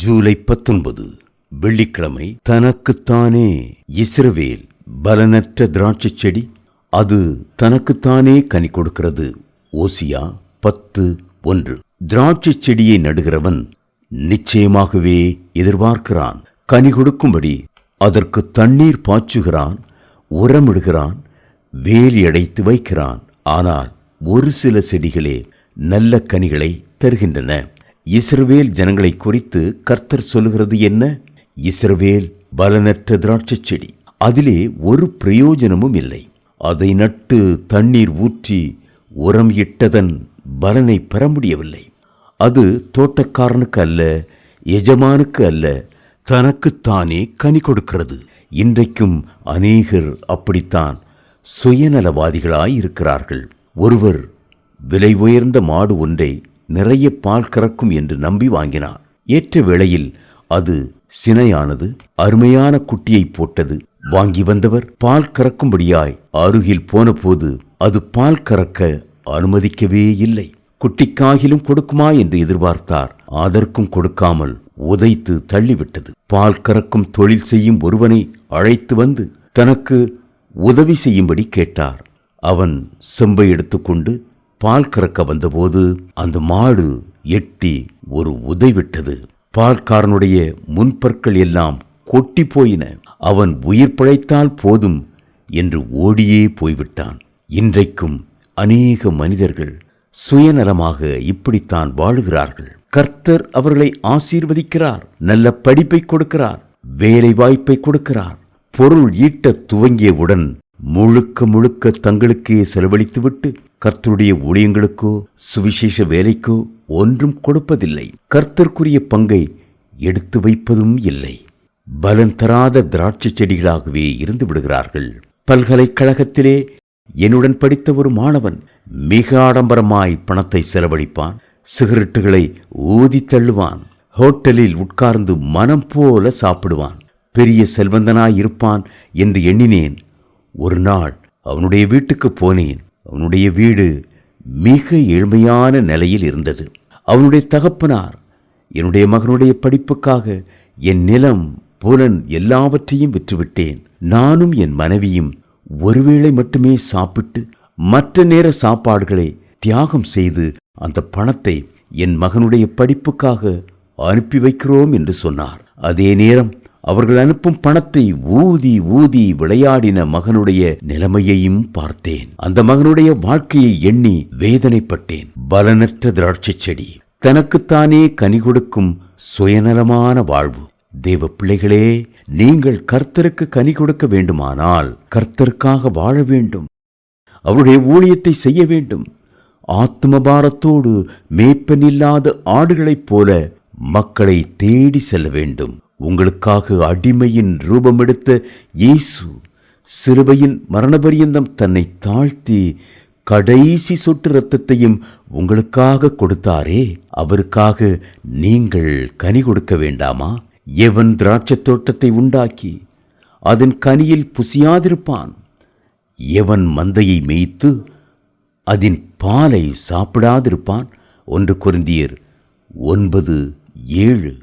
ஜூலை பத்தொன்பது வெள்ளிக்கிழமை தனக்குத்தானே இஸ்ரவேல் பலனற்ற திராட்சை செடி? அது தனக்குத்தானே கனி கொடுக்கிறது. ஓசியா பத்து ஒன்று. திராட்சை செடியை நடுகிறவன் நிச்சயமாகவே எதிர்பார்க்கிறான். கனி கொடுக்கும்படி அதற்கு தண்ணீர் பாய்ச்சுகிறான் உரமிடுகிறான் வேலி அடைத்து வைக்கிறான். ஆனால் ஒரு சில செடிகளே நல்ல கனிகளை தருகின்றன. இஸ்ரவேல் ஜனங்களை குறித்து கர்த்தர் சொல்லுகிறது என்ன? இஸ்ரவேல் பலனற்ற திராட்சை செடி. அதிலே ஒரு பிரயோஜனமும் இல்லை. அதை நட்டு தண்ணீர் ஊற்றி உரம் இட்டதன் பலனை பெற முடியவில்லை. அது தோட்டக்காரனுக்கு அல்ல எஜமானுக்கு அல்ல தனக்குத்தானே கனி கொடுக்கிறது. இன்றைக்கும் அநேகர் அப்படித்தான் சுயநலவாதிகளாய் இருக்கிறார்கள் ஒருவர் விலை உயர்ந்த மாடு ஒன்றை நிறைய பால் கறக்கும் என்று நம்பி வாங்கினார் ஏற்ற வேளையில் அது சினையானது அருமையான குட்டியை போட்டது. வாங்கி வந்தவர் பால் கறக்கும்படியாய் அருகில் போனபோது அது பால் கறக்க அனுமதிக்கவே இல்லை. குட்டிக்காகிலும் கொடுக்குமா என்று எதிர்பார்த்தார். அதற்கும் கொடுக்காமல் உதைத்து தள்ளிவிட்டது. பால் கறக்கும் தொழில் செய்யும் ஒருவனை அழைத்து வந்து தனக்கு உதவி செய்யும்படி கேட்டார். அவன் செம்பை எடுத்துக்கொண்டு பால் கறக்க வந்தபோது அந்த மாடு எட்டி ஒரு உதைவிட்டது. பால்காரனுடைய முன்பற்கள் எல்லாம் கொட்டி போயின. அவன் உயிர் பிழைத்தால் போதும் என்று ஓடியே போய்விட்டான். இன்றைக்கும் அநேக மனிதர்கள் சுயநலமாக இப்படித்தான் வாழுகிறார்கள். கர்த்தர் அவர்களை ஆசீர்வதிக்கிறார் நல்ல படிப்பை கொடுக்கிறார் வேலை வாய்ப்பை கொடுக்கிறார். பொருள் ஈட்ட துவங்கியவுடன் முழுக்க முழுக்க தங்களுக்கே செலவழித்துவிட்டு கர்த்தருடைய ஊழியங்களுக்கோ சுவிசேஷ வேலைக்கோ ஒன்றும் கொடுப்பதில்லை. கர்த்தருக்குரிய பங்கை எடுத்து வைப்பதும் இல்லை. பலன் தராத திராட்சை செடிகளாகவே இருந்து விடுகிறார்கள். பல்கலைக்கழகத்திலே என்னுடன் படித்த ஒரு மாணவன் மிக ஆடம்பரமாய் பணத்தை செலவழிப்பான். சிகரெட்டுகளை ஊதி தள்ளுவான். ஹோட்டலில் உட்கார்ந்து மனம் போல சாப்பிடுவான். பெரிய செல்வந்தனாய் இருப்பான் என்று எண்ணினேன். ஒரு நாள் அவனுடைய வீட்டுக்கு போனேன். அவனுடைய வீடு மிக எளிமையான நிலையில் இருந்தது. அவனுடைய தகப்பனார் என்னுடைய மகனுடைய படிப்புக்காக என் நிலம் புலன் எல்லாவற்றையும் விற்றுவிட்டேன். நானும் என் மனைவியும் ஒருவேளை மட்டுமே சாப்பிட்டு மற்ற நேர சாப்பாடுகளை தியாகம் செய்து அந்த பணத்தை என் மகனுடைய படிப்புக்காக அனுப்பி வைக்கிறோம் என்று சொன்னார். அதே நேரம் அவர்கள் அனுப்பும் பணத்தை ஊதி ஊதி விளையாடின மகனுடைய நிலைமையையும் பார்த்தேன். அந்த மகனுடைய வாழ்க்கையை எண்ணி வேதனைப்பட்டேன். பலனற்ற திராட்சை செடி. தனக்குத்தானே கனி கொடுக்கும் சுயநலமான வாழ்வு. தேவ பிள்ளைகளே நீங்கள் கர்த்தருக்கு கனி கொடுக்க வேண்டுமானால் கர்த்தருக்காக வாழ வேண்டும். அவருடைய ஊழியத்தை செய்ய வேண்டும். ஆத்ம பாரத்தோடு மேய்ப்பன் ஆடுகளைப் போல மக்களை தேடி செல்ல வேண்டும். உங்களுக்காக அடிமையின் ரூபமெடுத்த இயேசு சிறுவையின் மரணபரியந்தம் தன்னை தாழ்த்தி கடைசி சொட்டு இரத்தத்தையும் உங்களுக்காக கொடுத்தாரே. அவருக்காக நீங்கள் கனி கொடுக்க வேண்டாமா? எவன் திராட்சைத் தோட்டத்தை உண்டாக்கி அதன் கனியில் புசியாதிருப்பான்? எவன் மந்தையை மேய்த்து அதன் பாலை சாப்பிடாதிருப்பான்? ஒன்று குருந்தியர் ஒன்பது ஏழு.